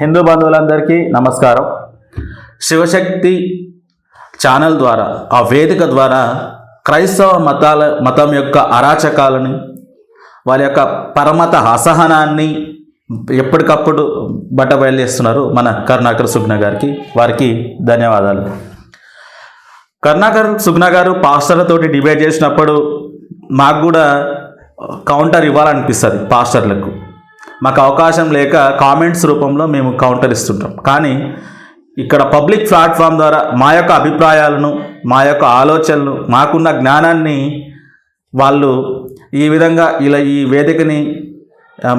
హిందూ బంధువులందరికీ నమస్కారం. శివశక్తి ఛానల్ ద్వారా ఆ వేదిక ద్వారా క్రైస్తవ మతాల మతం యొక్క అరాచకాలని వారి యొక్క పరమత అసహనాన్ని ఎప్పటికప్పుడు బట్ట బయలుదేస్తున్నారు మన కరుణాకర్ సుగ్న గారికి వారికి ధన్యవాదాలు. కరుణాకర్ సుగ్న గారు పాస్టర్లతోటి డిబేట్ చేసినప్పుడు మాకు కూడా కౌంటర్ ఇవ్వాలనిపిస్తుంది పాస్టర్లకు. మాకు అవకాశం లేక కామెంట్స్ రూపంలో మేము కౌంటర్ ఇస్తుంటాం. కానీ ఇక్కడ పబ్లిక్ ప్లాట్ఫామ్ ద్వారా మా యొక్క అభిప్రాయాలను మా యొక్క ఆలోచనలు మాకున్న జ్ఞానాన్ని వాళ్ళు ఈ విధంగా ఇలా ఈ వేదికని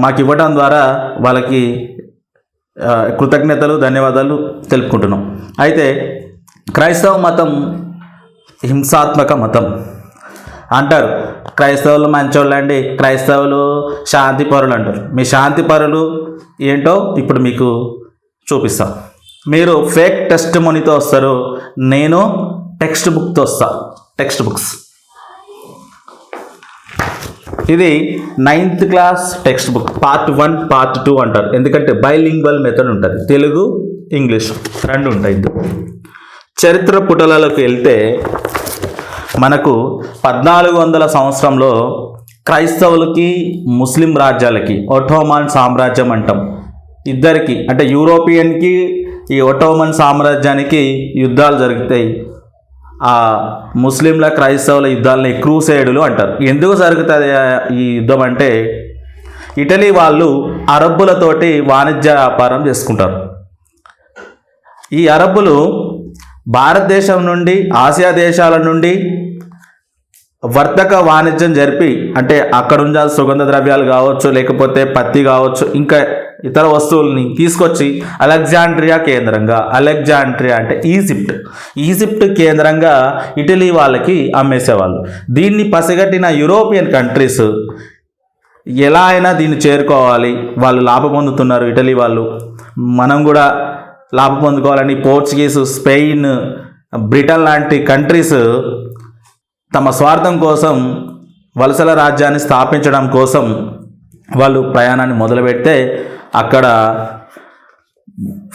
మాకు ఇవ్వడం ద్వారా వాళ్ళకి కృతజ్ఞతలు ధన్యవాదాలు తెలుపుకుంటున్నాం. అయితే క్రైస్తవ మతం హింసాత్మక మతం. అంటారు. క్రైస్తవులు మంచోళ్ళు అండి. క్రైస్తవులు శాంతి పరులు అంటారు. మీ శాంతి పరులు ఏంటో ఇప్పుడు మీకు చూపిస్తాం. మీరు ఫేక్ టెస్ట్ మనీతో వస్తారు. నేను టెక్స్ట్ బుక్తో వస్తా. Text books. ఇది ninth class text book. Part one part two అంటారు. ఎందుకంటే బైలింగ్వల్ మెథడ్ ఉంటుంది. తెలుగు ఇంగ్లీష్ రెండు ఉంటాయి చరిత్ర పుటలలోకి వెళ్తే మనకు పద్నాలుగు వందల సంవత్సరంలో క్రైస్తవులకి ముస్లిం రాజ్యాలకి ఒటోమాన్ సామ్రాజ్యం అంటాం. ఇద్దరికి అంటే యూరోపియన్కి ఈ ఒటోమన్ సామ్రాజ్యానికి యుద్ధాలు జరుగుతాయి. ఆ ముస్లింల క్రైస్తవుల యుద్ధాలని క్రూసేడులు అంటారు. ఎందుకు జరుగుతుంది ఈ యుద్ధం అంటే ఇటలీ వాళ్ళు అరబ్బులతోటి వాణిజ్య వ్యాపారం చేసుకుంటారు. ఈ అరబ్బులు భారతదేశం నుండి ఆసియా దేశాల నుండి వర్తక వాణిజ్యం జరిపి అంటే అక్కడ ఉన్న సుగంధ ద్రవ్యాలు కావచ్చు లేకపోతే పత్తి కావచ్చు ఇంకా ఇతర వస్తువుల్ని తీసుకొచ్చి అలెగ్జాండ్రియా కేంద్రంగా అలెగ్జాండ్రియా అంటే ఈజిప్ట్ ఈజిప్ట్ కేంద్రంగా ఇటలీ వాళ్ళకి అమ్మేసేవాళ్ళు. దీన్ని పసిగట్టిన యూరోపియన్ కంట్రీస్ ఎలా అయినా దీన్ని చేరుకోవాలి వాళ్ళు లాభం పొందుతున్నారు ఇటలీ వాళ్ళు. మనం కూడా లాభం పొందుకోవాలని పోర్చుగీస్ స్పెయిన్ బ్రిటన్ లాంటి కంట్రీస్ తమ స్వార్థం కోసం వలసల రాజ్యాన్ని స్థాపించడం కోసం వాళ్ళు ప్రయాణాన్ని మొదలుపెడితే అక్కడ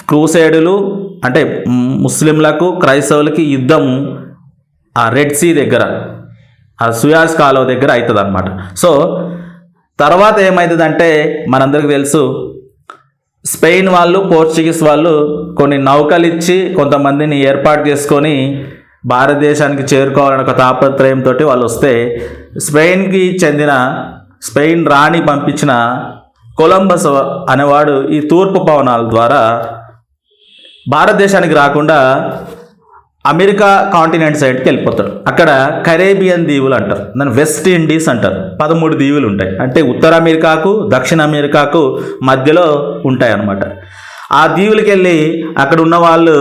క్రూసైడులు అంటే ముస్లింలకు క్రైస్తవులకి యుద్ధం ఆ రెడ్ సీ దగ్గర ఆ సుయాస్ కాలువ దగ్గర అవుతుంది అనమాట సో తర్వాత ఏమవుతుందంటే మనందరికీ తెలుసు స్పెయిన్ వాళ్ళు పోర్చుగీస్ వాళ్ళు కొన్ని నౌకలు ఇచ్చి కొంతమందిని ఏర్పాటు చేసుకొని భారతదేశానికి చేరుకోవాలని ఒక తాపత్రయంతో వాళ్ళు వస్తే స్పెయిన్కి చెందిన స్పెయిన్ రాణి పంపించిన కొలంబస్ అనేవాడు ఈ తూర్పు పవనాల ద్వారా భారతదేశానికి రాకుండా అమెరికా కాంటినెంట్ సైడ్కి వెళ్ళిపోతాడు. అక్కడ కరేబియన్ దీవులు అంటారు. దాని వెస్ట్ ఇండీస్ అంటారు. పదమూడు దీవులు ఉంటాయి. అంటే ఉత్తర అమెరికాకు దక్షిణ అమెరికాకు మధ్యలో ఉంటాయి అన్నమాట ఆ దీవులకి వెళ్ళి అక్కడ ఉన్న వాళ్ళు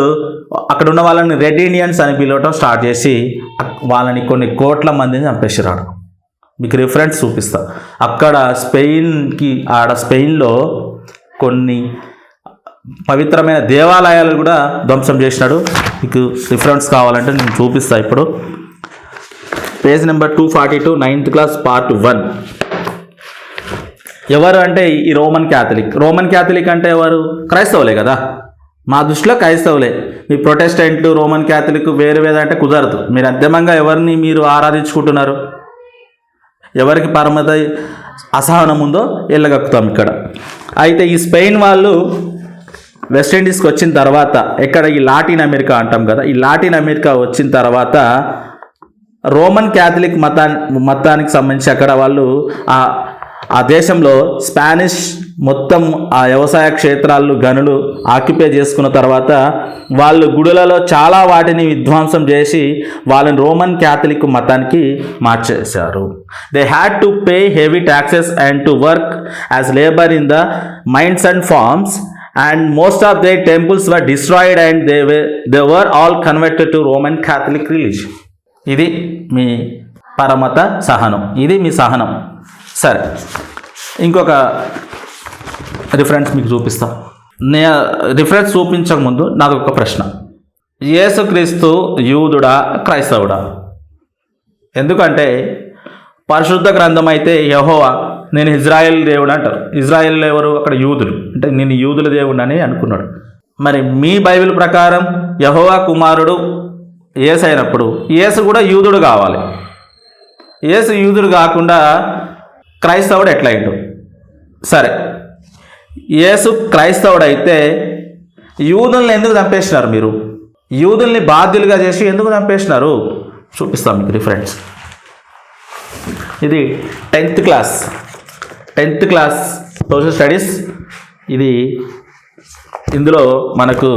అక్కడ ఉన్న వాళ్ళని రెడ్ ఇండియన్స్ అని పిలవటం స్టార్ట్ చేసి వాళ్ళని కొన్ని కోట్ల మందిని చంపేసిరాడు మీకు రిఫరెన్స్ చూపిస్తా. అక్కడ స్పెయిన్కి ఆడ స్పెయిన్లో కొన్ని పవిత్రమైన దేవాలయాలు కూడా ధ్వంసం చేసినాడు. మీకు రిఫరెన్స్ కావాలంటే నేను చూపిస్తా ఇప్పుడు. Page number two forty two ninth class part one. ఎవరు అంటే ఈ రోమన్ క్యాథలిక్? రోమన్ క్యాథలిక్ అంటే ఎవరు? క్రైస్తవులే కదా. మా దృష్టిలో క్రైస్తవులే. మీ ప్రొటెస్టెంట్ రోమన్ క్యాథలిక్ వేరు వేరే అంటే కుదరదు. మీరు అంతిమంగా ఎవరిని మీరు ఆరాధించుకుంటున్నారు? ఎవరికి పరమత అసహనం ఉందో వెళ్ళగక్కుతాం ఇక్కడ. అయితే ఈ స్పెయిన్ వాళ్ళు వెస్టిండీస్కి వచ్చిన తర్వాత ఎక్కడ ఈ లాటిన్ అమెరికా అంటాం కదా ఈ లాటిన్ అమెరికా వచ్చిన తర్వాత రోమన్ క్యాథలిక్ మతాన్ని మతానికి సంబంధించి అక్కడ వాళ్ళు ఆ ఆ దేశంలో స్పానిష్ మొత్తం ఆ వ్యవసాయ క్షేత్రాలు గనులు ఆక్యుపై చేసుకున్న తర్వాత వాళ్ళు గుడులలో చాలా వాటిని విధ్వంసం చేసి వాళ్ళని రోమన్ క్యాథలిక్ మతానికి మార్చేశారు. They had to pay heavy taxes and to work as labour in the mines and farms and most of the temples were destroyed and they they were all converted to Roman Catholic religion ఇది మీ పరమత సహనం. ఇది మీ సహనం. సరే. ఇంకొక reference మీకు చూపిస్తా. నే రిఫరెన్స్ చూపించక ముందు నాది ఒక ప్రశ్న. యేసుక్రీస్తు యూదుడా క్రైస్తవుడా? ఎందుకంటే పరిశుద్ధ గ్రంథం అయితే యహోవా నేను ఇజ్రాయెల్ దేవుడు అంటారు. ఇజ్రాయెల్ ఎవరు? అక్కడ యూదులు. అంటే నేను యూదుల దేవుడు అని అనుకున్నాడు. మరి మీ బైబిల్ ప్రకారం యహోవా కుమారుడు యేసు అయినప్పుడు యేసు కూడా యూదుడు కావాలి. ఏసు యూదుడు కాకుండా క్రైస్తవుడు ఎట్లయిండు? సరే. యేసు క్రైస్తవుడు అయితే యూదుల్ని ఎందుకు చంపేసినారు మీరు? యూదుల్ని బాధ్యులుగా చేసి ఎందుకు చంపేసినారు? చూపిస్తాం మీకు రిఫరెన్స్ ఇది tenth class tenth class social studies ఇది ఇందులో మనకు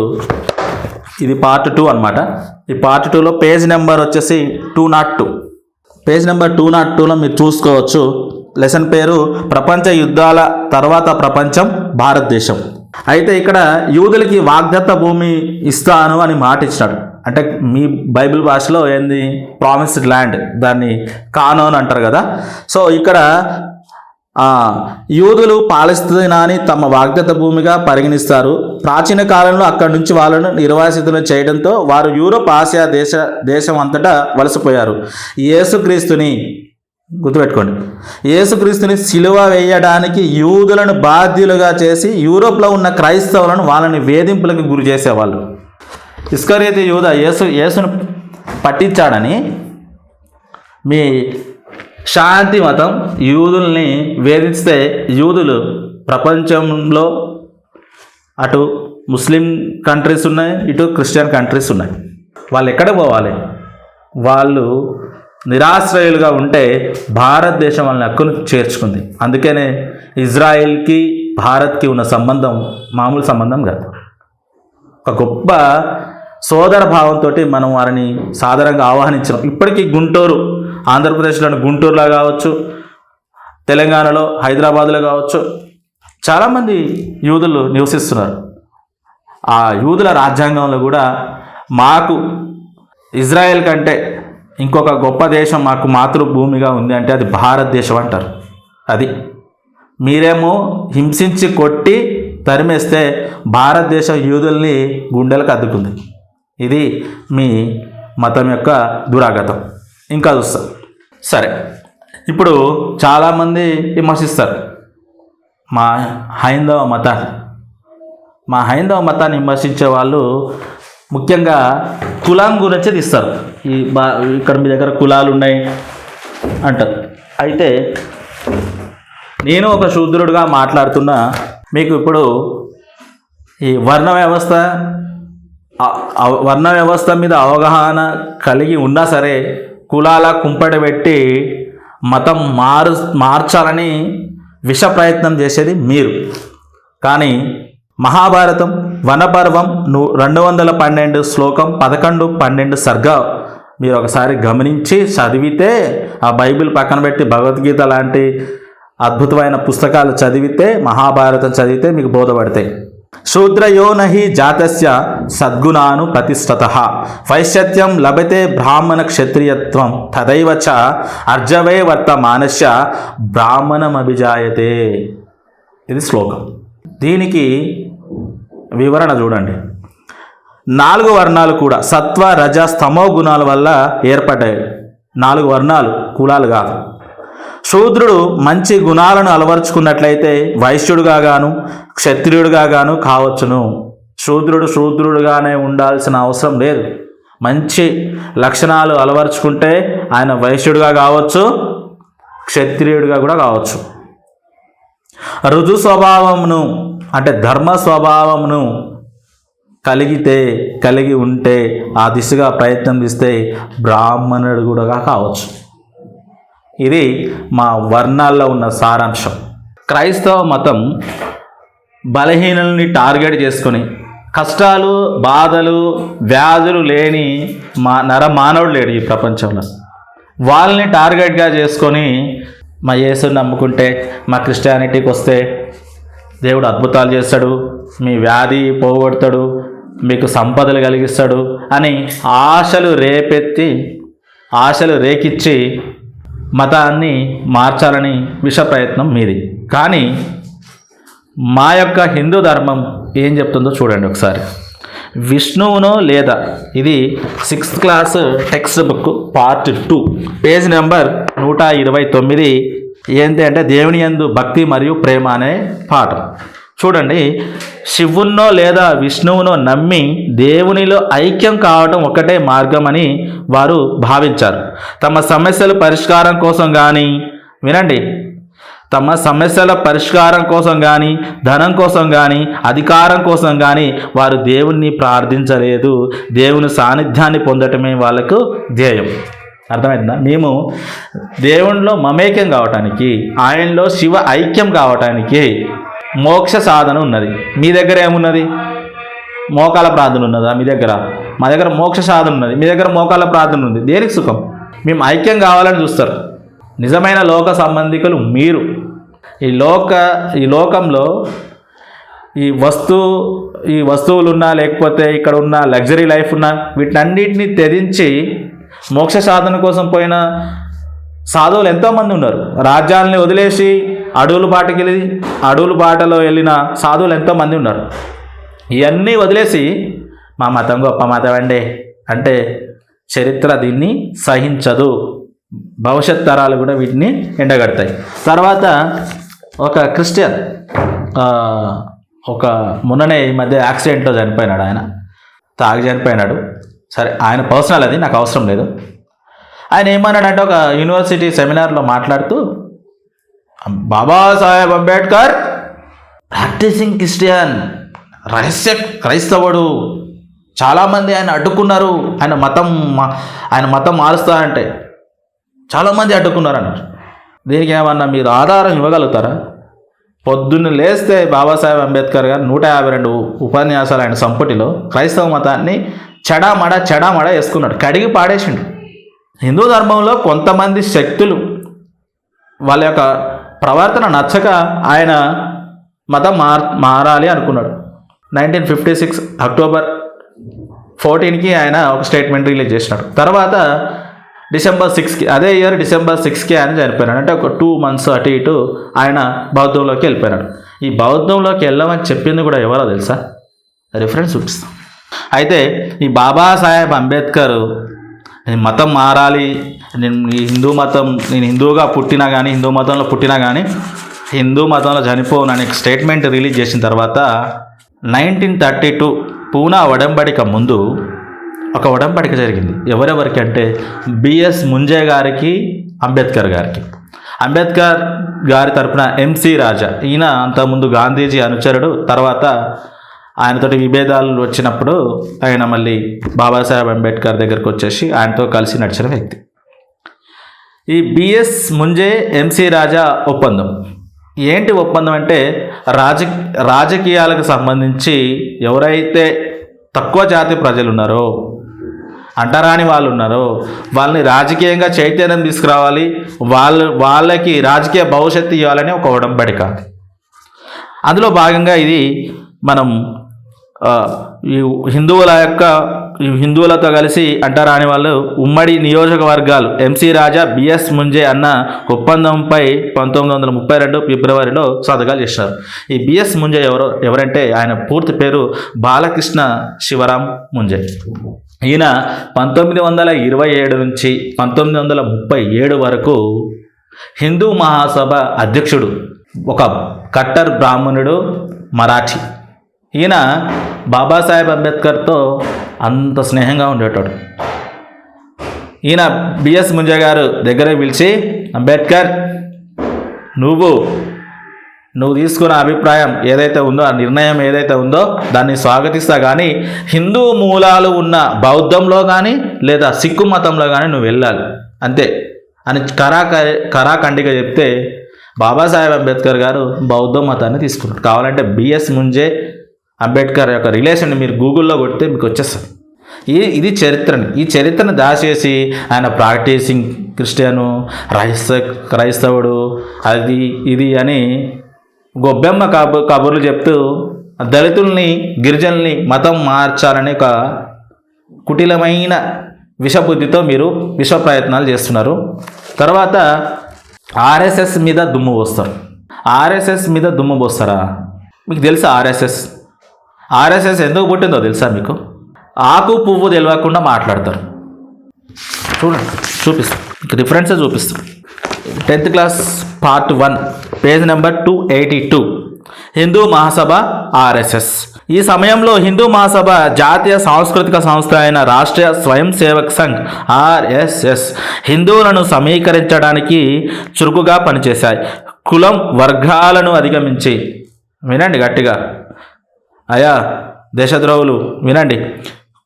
ఇది పార్ట్ టూ అనమాట ఈ పార్ట్ టూలో పేజ్ నెంబర్ వచ్చేసి two naught two page number two naught టూలో మీరు చూసుకోవచ్చు. లెసన్ పేరు ప్రపంచ యుద్ధాల తర్వాత ప్రపంచం భారతదేశం. అయితే ఇక్కడ యూదులకి వాగ్దత్త భూమి ఇస్తాను అని మాట ఇచ్చినాడు అంటే మీ బైబిల్ భాషలో ఏంది? ప్రామిస్డ్ ల్యాండ్ దాన్ని కానోన్ అని అంటారు కదా. సో ఇక్కడ యూదులు పాలస్తీనాని తమ వాగ్దత్త భూమిగా పరిగణిస్తారు. ప్రాచీన కాలంలో అక్కడి నుంచి వాళ్ళను నిర్వాసితులను చేయడంతో వారు యూరోప్ ఆసియా దేశ దేశం అంతటా వలసపోయారు. యేసుక్రీస్తుని గుర్తుపెట్టుకోండి. యేసుక్రీస్తుని సిలువ వేయడానికి యూదులను బాధ్యులుగా చేసి యూరోప్లో ఉన్న క్రైస్తవులను వాళ్ళని వేధింపులకు గురి చేసేవాళ్ళు. ఇస్కరేతి యూద యేసు యేసును పట్టించాడని మీ శాంతి మతం యూదుల్ని వేధిస్తే యూదులు ప్రపంచంలో అటు ముస్లిం కంట్రీస్ ఉన్నాయి ఇటు క్రిస్టియన్ కంట్రీస్ ఉన్నాయి. వాళ్ళు ఎక్కడ పోవాలి? వాళ్ళు నిరాశ్రయులుగా ఉంటే భారతదేశం వాళ్ళని హక్కును చేర్చుకుంది. అందుకనే ఇజ్రాయెల్కి భారత్కి ఉన్న సంబంధం మామూలు సంబంధం కాదు. ఒక గొప్ప సోదర భావంతో మనం వారిని సాధారణంగా ఆహ్వానించడం ఇప్పటికీ గుంటూరు ఆంధ్రప్రదేశ్లోని గుంటూరులో కావచ్చు తెలంగాణలో హైదరాబాద్లో కావచ్చు చాలామంది యూదులు నివసిస్తున్నారు. ఆ యూదుల రాజ్యాంగంలో కూడా మాకు ఇజ్రాయెల్ కంటే ఇంకొక గొప్ప దేశం మాకు మాతృభూమిగా ఉంది అంటే అది భారతదేశం అంటారు. అది. మీరేమో హింసించి కొట్టి తరిమేస్తే భారతదేశం యూదుల్ని గుండెలకు అద్దుకుంది. ఇది మీ మతం యొక్క దురాగతం. ఇంకా చూస్తాం. సరే. ఇప్పుడు చాలామంది విమర్శిస్తారు. మా హైందవ మతాన్ని. మా హైందవ మతాన్ని విమర్శించే వాళ్ళు ముఖ్యంగా కులం గురించి తీస్తారు. ఈ బా ఇక్కడ మీ దగ్గర కులాలు ఉన్నాయి అంటారు. అయితే నేను ఒక శూద్రుడిగా మాట్లాడుతున్నా మీకు ఇప్పుడు ఈ వర్ణ వ్యవస్థ వర్ణ వ్యవస్థ మీద అవగాహన కలిగి ఉన్నా సరే కులాల కుంపట పెట్టి మతం మారు మార్చాలని విష ప్రయత్నం చేసేది మీరు. కానీ మహాభారతం వనపర్వం రెండు వందల పన్నెండు శ్లోకం పదకొండు పన్నెండు సర్గ. మీరు ఒకసారి గమనించి చదివితే ఆ బైబిల్ పక్కన పెట్టి భగవద్గీత లాంటి అద్భుతమైన పుస్తకాలు చదివితే మహాభారతం చదివితే మీకు బోధపడతాయి. శూద్రయో నహి జాతస్య సద్గుణాను ప్రతిష్టత. వైశ్యత్యం లభతే బ్రాహ్మణ క్షత్రియత్వం తదైవ చ అర్జవే వర్తమానస్య బ్రాహ్మణమభిజాయతే. ఇది శ్లోకం. దీనికి వివరణ చూడండి. నాలుగు వర్ణాలు కూడా సత్వ రజ స్తమో గుణాల వల్ల ఏర్పడ్డాయి. నాలుగు వర్ణాలు కులాలు కాదు. శూద్రుడు మంచి గుణాలను అలవరుచుకున్నట్లయితే వైశ్యుడుగా గాను క్షత్రియుడిగా గాను కావచ్చును. శూద్రుడు శూద్రుడుగానే ఉండాల్సిన అవసరం లేదు. మంచి లక్షణాలు అలవరుచుకుంటే ఆయన వైశ్యుడిగా కావచ్చు క్షత్రియుడిగా కూడా కావచ్చు. రుజు స్వభావమును అంటే ధర్మ స్వభావమును కలిగితే కలిగి ఉంటే ఆ దిశగా ప్రయత్నం చేస్తే బ్రాహ్మణుడు కూడా కావచ్చు. ఇది మా వర్ణాల్లో ఉన్న సారాంశం. క్రైస్తవ మతం బలహీనుల్ని టార్గెట్ చేసుకొని కష్టాలు బాధలు వ్యాధులు లేని మా నర మానవుడు లేడు ఈ ప్రపంచంలో. వాళ్ళని టార్గెట్గా చేసుకొని మా యేసుని నమ్ముకుంటే మా క్రిస్టియానిటీకి వస్తే దేవుడు అద్భుతాలు చేస్తాడు మీ వ్యాధి పోగొడతాడు మీకు సంపదలు కలిగిస్తాడు అని ఆశలు రేపెత్తి ఆశలు రేకిచ్చి మతాన్ని మార్చాలని విష ప్రయత్నం మీది. కానీ మా యొక్క హిందూ ధర్మం ఏం చెప్తుందో చూడండి ఒకసారి. విష్ణువునో లేదా ఇది sixth class text book part two page number నూట ఇరవై తొమ్మిది ఏంటి అంటే దేవుని యందు భక్తి మరియు ప్రేమ అనే పాట. చూడండి శివున్నో లేదా విష్ణువునో నమ్మి దేవునిలో ఐక్యం కావడం ఒకటే మార్గం అని వారు భావించారు. తమ సమస్యల పరిష్కారం కోసం కానీ వినండి తమ సమస్యల పరిష్కారం కోసం కానీ ధనం కోసం కానీ అధికారం కోసం కానీ వారు దేవుణ్ణి ప్రార్థించలేదు. దేవుని సాన్నిధ్యాన్ని పొందటమే వాళ్ళకు ధ్యేయం. అర్థమైందా? మేము దేవునిలో మమేక్యం కావటానికి ఆయనలో శివ ఐక్యం కావటానికి మోక్ష సాధన ఉన్నది. మీ దగ్గర ఏమున్నది? మోకాల ప్రార్థన ఉన్నదా మీ దగ్గర? మా దగ్గర మోక్ష సాధన ఉన్నది. మీ దగ్గర మోకాల ప్రార్థన ఉంది. దేనికి సుఖం? మేము ఐక్యం కావాలని చూస్తారు. నిజమైన లోక సంబంధికులు మీరు. ఈ లోక ఈ లోకంలో ఈ వస్తువు ఈ వస్తువులు ఉన్నా లేకపోతే ఇక్కడ ఉన్న లగ్జరీ లైఫ్ ఉన్నా వీటన్నిటిని తెరించి మోక్ష సాధన కోసం పోయిన సాధువులు ఎంతోమంది ఉన్నారు. రాజ్యాలని వదిలేసి అడవుల బాటకి వెళ్ళి అడవుల బాటలో వెళ్ళిన సాధువులు ఎంతోమంది ఉన్నారు. ఇవన్నీ వదిలేసి మా మతం గొప్ప మతం అండి. అంటే చరిత్ర దీన్ని సహించదు. భవిష్యత్ తరాలు కూడా వీటిని ఎండగడతాయి. తర్వాత ఒక క్రిస్టియన్ ఒక మొన్ననే ఈ మధ్య యాక్సిడెంట్లో చనిపోయినాడు ఆయన. తాగి చనిపోయినాడు. సరే ఆయన పర్సనల్ అది నాకు అవసరం లేదు. ఆయన ఏమన్నాడంటే ఒక యూనివర్సిటీ సెమినార్లో మాట్లాడుతూ బాబాసాహెబ్ అంబేద్కర్ ప్రాక్టీసింగ్ క్రిస్టియన్ రహస్య క్రైస్తవుడు చాలామంది ఆయన అడ్డుకున్నారు ఆయన మతం ఆయన మతం మారుస్తారంటే చాలామంది అడ్డుకున్నారు అన్నారు దీనికి ఏమన్నా మీరు ఆధారం ఇవ్వగలుగుతారా? పొద్దున్న లేస్తే బాబాసాహెబ్ అంబేద్కర్ గారు నూట యాభై రెండు ఉపన్యాసాలు ఆయన సంపుటిలో క్రైస్తవ మతాన్ని చెడామడ చెడామడ వేసుకున్నాడు. కడిగి పాడేసిండు. హిందూ ధర్మంలో కొంతమంది శక్తులు వాళ్ళ యొక్క ప్రవర్తన నచ్చక ఆయన మతం మార్ మారాలి అనుకున్నాడు. నైన్టీన్ ఫిఫ్టీ సిక్స్ అక్టోబర్ ఫోర్టీన్కి ఆయన ఒక స్టేట్మెంట్ రిలీజ్ చేసినాడు. తర్వాత డిసెంబర్ సిక్స్కి అదే ఇయర్ డిసెంబర్ సిక్స్కి ఆయన చనిపోయినాడు. అంటే ఒక టూ మంత్స్ అటు ఇటు ఆయన బౌద్ధంలోకి వెళ్ళిపోయినాడు. ఈ బౌద్ధంలోకి వెళ్ళమని చెప్పింది కూడా ఎవరో తెలుసా? రిఫరెన్స్ చూపిస్తాం. అయితే ఈ బాబాసాహెబ్ అంబేద్కర్ నేను మతం మారాలి నేను ఈ హిందూ మతం నేను హిందువుగా పుట్టినా కానీ హిందూ మతంలో పుట్టినా కానీ హిందూ మతంలో చనిపోను అనే స్టేట్మెంట్ రిలీజ్ చేసిన తర్వాత నైన్టీన్ థర్టీ టూ పూనా ఒడంబడిక ముందు ఒక ఒడంబడిక జరిగింది. ఎవరెవరికి అంటే బిఎస్ ముంజే గారికి అంబేద్కర్ గారికి. అంబేద్కర్ గారి తరపున ఎంసి రాజా. ఈయన అంతకుముందు గాంధీజీ అనుచరుడు తర్వాత ఆయనతోటి విభేదాలు వచ్చినప్పుడు ఆయన మళ్ళీ బాబాసాహెబ్ అంబేద్కర్ దగ్గరకు వచ్చేసి ఆయనతో కలిసి నడిచిన వ్యక్తి. ఈ బిఎస్ ముంజే ఎంసీ రాజా ఒప్పందం. ఏంటి ఒప్పందం అంటే రాజ రాజకీయాలకు సంబంధించి ఎవరైతే తక్కువ జాతి ప్రజలు ఉన్నారో అంటరాని వాళ్ళు ఉన్నారో వాళ్ళని రాజకీయంగా చైతన్యం తీసుకురావాలి వాళ్ళు వాళ్ళకి రాజకీయ భవిష్యత్తు ఇవ్వాలని ఒక ఉడంబడిక. అందులో భాగంగా ఇది మనం ఈ హిందువుల యొక్క ఈ హిందువులతో కలిసి అంటారాని వాళ్ళు ఉమ్మడి నియోజకవర్గాలు ఎంసీ రాజా బిఎస్ ముంజే అన్న ఒప్పందంపై పంతొమ్మిది వందల ముప్పై రెండు ఫిబ్రవరిలో సంతకాలు చేశారు. ఈ బిఎస్ ముంజే ఎవరో ఎవరంటే ఆయన పూర్తి పేరు బాలకృష్ణ శివరాం ముంజే. ఈయన పంతొమ్మిది వందల ఇరవై ఏడు నుంచి పంతొమ్మిది వందల ముప్పై ఏడు వరకు హిందూ మహాసభ అధ్యక్షుడు ఒక కట్టర్ బ్రాహ్మణుడు మరాఠీ. ఈయన బాబాసాహెబ్ అంబేద్కర్తో అంత స్నేహంగా ఉండేటాడు. ఈయన బిఎస్ ముంజ గారు దగ్గర పిలిచి అంబేద్కర్ నువ్వు నువ్వు తీసుకున్న అభిప్రాయం ఏదైతే ఉందో ఆ నిర్ణయం ఏదైతే ఉందో దాన్ని స్వాగతిస్తా కానీ హిందూ మూలాలు ఉన్న బౌద్ధంలో కానీ లేదా సిక్కు మతంలో కానీ నువ్వు వెళ్ళాలి. అంతే. అని కరా కరాఖండిగా చెప్తే బాబాసాహెబ్ అంబేద్కర్ గారు బౌద్ధ మతాన్ని తీసుకున్నాడు కావాలంటే బిఎస్ ముంజే అంబేద్కర్ యొక్క రిలేషన్ మీరు గూగుల్లో కొడితే మీకు వచ్చేస్తుంది. ఈ ఇది చరిత్రని. ఈ చరిత్రను దాచేసి ఆయన ప్రాక్టీసింగ్ క్రిస్టియను క్రైస్త క్రైస్తవుడు అది ఇది అని గొబ్బెమ్మ కబు కబుర్లు చెప్తూ దళితుల్ని గిరిజనుల్ని మతం మార్చాలనే ఒక కుటిలమైన విషబుద్ధితో మీరు విష ప్రయత్నాలు చేస్తున్నారు. తర్వాత ఆర్ఎస్ఎస్ మీద దుమ్ము పోస్తారు. ఆర్ఎస్ఎస్ మీద దుమ్ము పోస్తారా? మీకు తెలుసా ఆర్ఎస్ఎస్? ఆర్ఎస్ఎస్ ఎందుకు పుట్టిందో తెలుసా మీకు? ఆకు పువ్వు తెలియకుండా మాట్లాడతారు. చూడండి చూపిస్తాం. రిఫరెన్సే చూపిస్తాం. Tenth class part one page number two eighty two Hindu Mahasabha RSS. ఈ సమయంలో హిందూ మహాసభ జాతీయ సాంస్కృతిక సంస్థ అయిన రాష్ట్రీయ స్వయం సేవక్ సంఘ్ ఆర్ఎస్ఎస్ హిందువులను సమీకరించడానికి చురుకుగా పనిచేశాయి. కులం వర్గాలను అధిగమించి. వినండి గట్టిగా. అయా దేశద్రోహులు వినండి.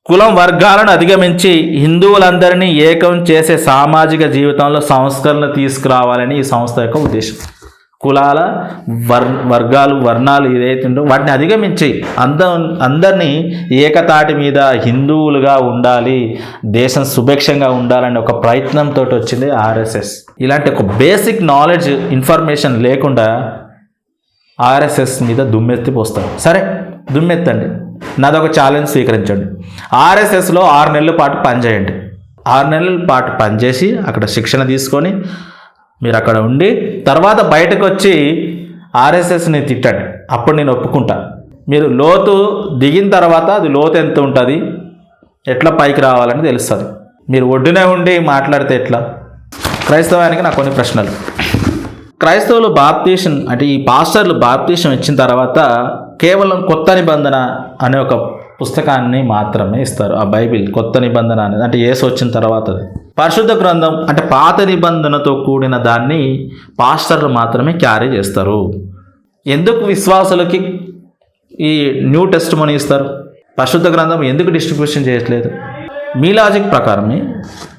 కులం వర్గాలను అధిగమించి హిందువులందరినీ ఏకం చేసే సామాజిక జీవితంలో సంస్కరణ తీసుకురావాలని ఈ సంస్థ యొక్క ఉద్దేశం. కులాల వర్ వర్గాలు వర్ణాలు ఏదైతే ఉందో వాటిని అధిగమించి అంద అందరినీ ఏకతాటి మీద హిందువులుగా ఉండాలి దేశం సుభిక్షంగా ఉండాలనే ఒక ప్రయత్నంతో వచ్చింది ఆర్ఎస్ఎస్. ఇలాంటి ఒక బేసిక్ నాలెడ్జ్ ఇన్ఫర్మేషన్ లేకుండా ఆర్ఎస్ఎస్ మీద దుమ్మెత్తి పోస్తారు. సరే దుమ్మెత్తండి. నాదొక ఛాలెంజ్ స్వీకరించండి. ఆర్ఎస్ఎస్లో ఆరు నెలల పాటు పనిచేయండి ఆరు నెలల పాటు పనిచేసి అక్కడ శిక్షణ తీసుకొని మీరు అక్కడ ఉండి తర్వాత బయటకు వచ్చి ఆర్ఎస్ఎస్ని తిట్టండి. అప్పుడు నేను ఒప్పుకుంటా. మీరు లోతు దిగిన తర్వాత అది లోతు ఎంత ఉంటుంది? ఎట్లా పైకి రావాలని తెలుస్తుంది. మీరు ఒడ్డునే ఉండి మాట్లాడితే ఎట్లా? క్రైస్తవానికి నాకు కొన్ని ప్రశ్నలు. క్రైస్తవులు బాప్తీషన్ అంటే ఈ పాస్టర్లు బాప్తీషన్ ఇచ్చిన తర్వాత కేవలం కొత్త నిబంధన అనే ఒక పుస్తకాన్ని మాత్రమే ఇస్తారు. ఆ బైబిల్ కొత్త నిబంధన అనేది. అంటే ఏసు వచ్చిన తర్వాత పరిశుద్ధ గ్రంథం అంటే పాత నిబంధనతో కూడిన దాన్ని పాస్టర్లు మాత్రమే క్యారీ చేస్తారు. ఎందుకు విశ్వాసులకి ఈ న్యూ టెస్ట్ మనీ ఇస్తారు? పరిశుద్ధ గ్రంథం ఎందుకు డిస్ట్రిబ్యూషన్ చేయట్లేదు? మీ లాజిక్ ప్రకారమే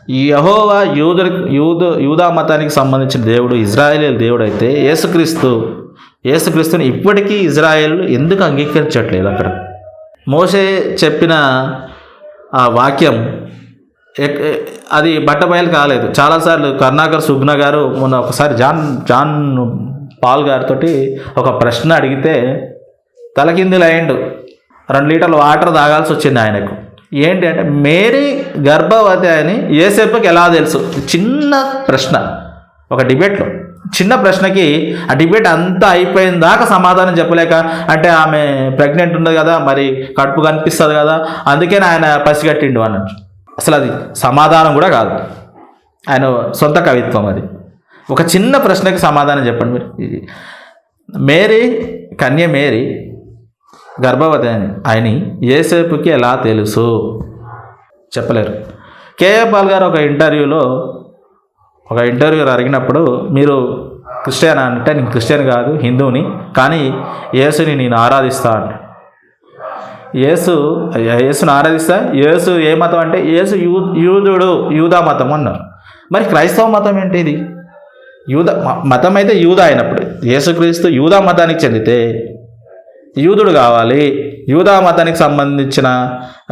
ఈ యహోవా యూదు యూదు యూదా మతానికి సంబంధించిన దేవుడు ఇజ్రాయేల్ దేవుడు అయితే యేసుక్రీస్తు యేసుక్రీస్తుని ఇప్పటికీ ఇజ్రాయెల్ ఎందుకు అంగీకరించట్లేదు అక్కడ? మోసే చెప్పిన ఆ వాక్యం అది బట్టబయలు కాలేదు. చాలాసార్లు కర్ణాకర్ సుగ్న గారు మొన్న ఒకసారి జాన్ జాన్ పాల్ గారితో ఒక ప్రశ్న అడిగితే తలకిందులు అయ్యిండు. రెండు లీటర్ల వాటర్ తాగాల్సి వచ్చింది ఆయనకు. ఏంటి అంటే మేరీ గర్భవతి అని ఏసేపుకి ఎలా తెలుసు? చిన్న ప్రశ్న. ఒక డిబేట్లో. చిన్న ప్రశ్నకి ఆ డిబేట్ అంతా అయిపోయిన దాకా సమాధానం చెప్పలేక అంటే ఆమె ప్రెగ్నెంట్ ఉంది కదా మరి కడుపు కనిపిస్తుంది కదా అందుకే ఆయన పసిగట్టిండు అన్నట్టు. అసలు అది సమాధానం కూడా కాదు. ఆయన సొంత కవిత్వం అది. ఒక చిన్న ప్రశ్నకి సమాధానం చెప్పండి మీరు. ఇది మేరీ కన్య మేరీ గర్భవతి అని ఆయన ఏసేపుకి ఎలా తెలుసు? చెప్పలేరు. కేఏ పాల్ గారు ఒక ఇంటర్వ్యూలో ఒక ఇంటర్వ్యూ అడిగినప్పుడు మీరు క్రిస్టియన్ అంటే నేను క్రిస్టియన్ కాదు హిందువుని కానీ యేసుని నేను ఆరాధిస్తా అంట. యేసు యేసుని ఆరాధిస్తా యేసు ఏ మతం అంటే యేసు యూ యూదుడు యూదా మతం అన్నారు. మరి క్రైస్తవ మతం ఏంటి ఇది? యూద మతం అయితే యూదా అయినప్పుడు యేసుక్రీస్తు యూదా మతానికి చెందితే యూదుడు కావాలి యూదా మతానికి సంబంధించిన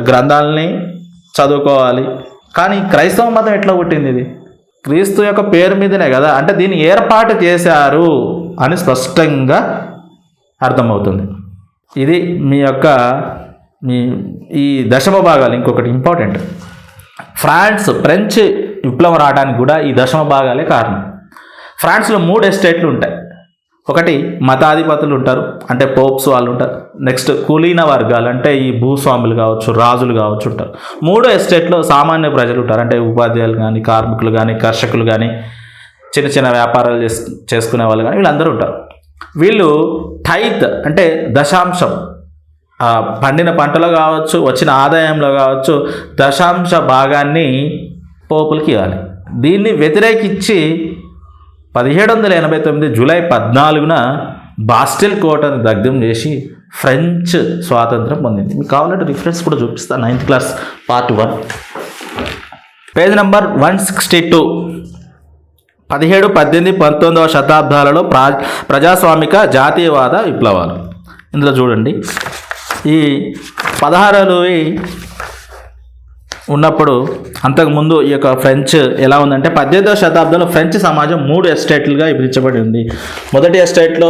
గ్రంథాలని చదువుకోవాలి. కానీ క్రైస్తవ మతం ఎట్లా పుట్టింది ఇది? క్రీస్తు యొక్క పేరు మీదనే కదా? అంటే దీన్ని ఏర్పాటు చేశారు అని స్పష్టంగా అర్థమవుతుంది. ఇది మీ యొక్క మీ ఈ దశమ భాగాలు ఇంకొకటి ఇంపార్టెంట్. ఫ్రాన్స్ ఫ్రెంచ్ విప్లవం రావడానికి కూడా ఈ దశమ భాగాలే కారణం. ఫ్రాన్స్లో మూడు ఎస్టేట్లు ఉంటాయి. ఒకటి మతాధిపతులు ఉంటారు అంటే పోప్స్ వాళ్ళు ఉంటారు. నెక్స్ట్ కులీన వర్గాలు అంటే ఈ భూస్వాములు కావచ్చు రాజులు కావచ్చు ఉంటారు. మూడో ఎస్టేట్లో సామాన్య ప్రజలు ఉంటారు అంటే ఉపాధ్యాయులు కానీ కార్మికులు కానీ కర్షకులు కానీ చిన్న చిన్న వ్యాపారాలు చేస్ చేసుకునే వాళ్ళు కానీ వీళ్ళందరూ ఉంటారు. వీళ్ళు టైత్ అంటే దశాంశం. పండిన పంటలో కావచ్చు వచ్చిన ఆదాయంలో కావచ్చు దశాంశ భాగాన్ని పోపులకి ఇవ్వాలి. దీన్ని వ్యతిరేకించి పదిహేడు వందల ఎనభై తొమ్మిది జూలై పద్నాలుగున బాస్టిల్ కోటను దగ్ధం చేసి ఫ్రెంచ్ స్వాతంత్రం పొందింది. మీకు కావాలంటే రిఫరెన్స్ కూడా చూపిస్తాను ninth class part one. Page number one sixty two. పదిహేడు పద్దెనిమిది పంతొమ్మిదవ శతాబ్దాలలో ప్రా ప్రజాస్వామిక జాతీయవాద విప్లవాలు. ఇందులో చూడండి. ఈ పదహారులు ఉన్నప్పుడు అంతకుముందు ఈ యొక్క ఫ్రెంచ్ ఎలా ఉందంటే పద్దెనిమిదవ శతాబ్దంలో ఫ్రెంచ్ సమాజం మూడు ఎస్టేట్లుగా విభజించబడి ఉంది. మొదటి ఎస్టేట్లో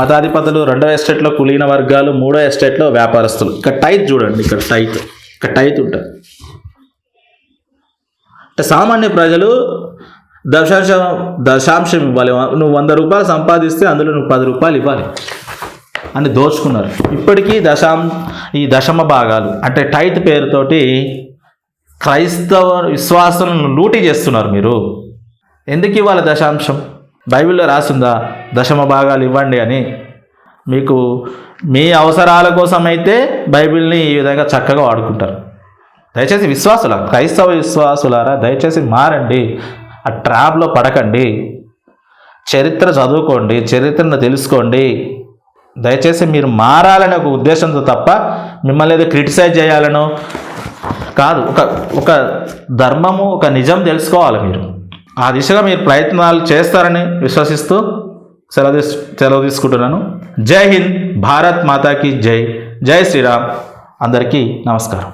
మతాధిపతులు రెండవ ఎస్టేట్లో కులీన వర్గాలు మూడో ఎస్టేట్లో వ్యాపారస్తులు. ఇక్కడ టైత్ చూడండి ఇక్కడ టైత్ ఇక్కడ టైత్ ఉంటుంది. అంటే సామాన్య ప్రజలు దశాంశం దశాంశం ఇవ్వాలి. నువ్వు వంద రూపాయలు సంపాదిస్తే అందులో నువ్వు పది రూపాయలు ఇవ్వాలి అని దోచుకున్నారు. ఇప్పటికీ దశాం ఈ దశమ భాగాలు అంటే టైత్ పేరుతోటి క్రైస్తవ విశ్వాసాలను లూటీ చేస్తున్నారు మీరు. ఎందుకు ఇవ్వాలి దశాంశం? బైబిల్లో రాసిందా దశమ భాగాలు ఇవ్వండి అని. మీకు మీ అవసరాల కోసం అయితే బైబిల్ని ఈ విధంగా చక్కగా వాడుకుంటారు. దయచేసి విశ్వాసుల క్రైస్తవ విశ్వాసులారా దయచేసి మారండి. ఆ ట్రాప్లో పడకండి. చరిత్ర చదువుకోండి చరిత్రను తెలుసుకోండి. దయచేసి మీరు మారాలనే ఒక ఉద్దేశంతో తప్ప మిమ్మల్ని ఏదో క్రిటిసైజ్ చేయాలనో కాదు ఒక ఒక ధర్మము ఒక నిజం తెలుసుకోవాలి మీరు. ఆ దిశగా మీరు ప్రయత్నాలు చేస్తారని విశ్వసిస్తూ సెలవు తీసు సెలవు తీసుకుంటున్నాను. జై హింద్ భారత్ మాతాకి జై. జై శ్రీరామ్. అందరికీ నమస్కారం.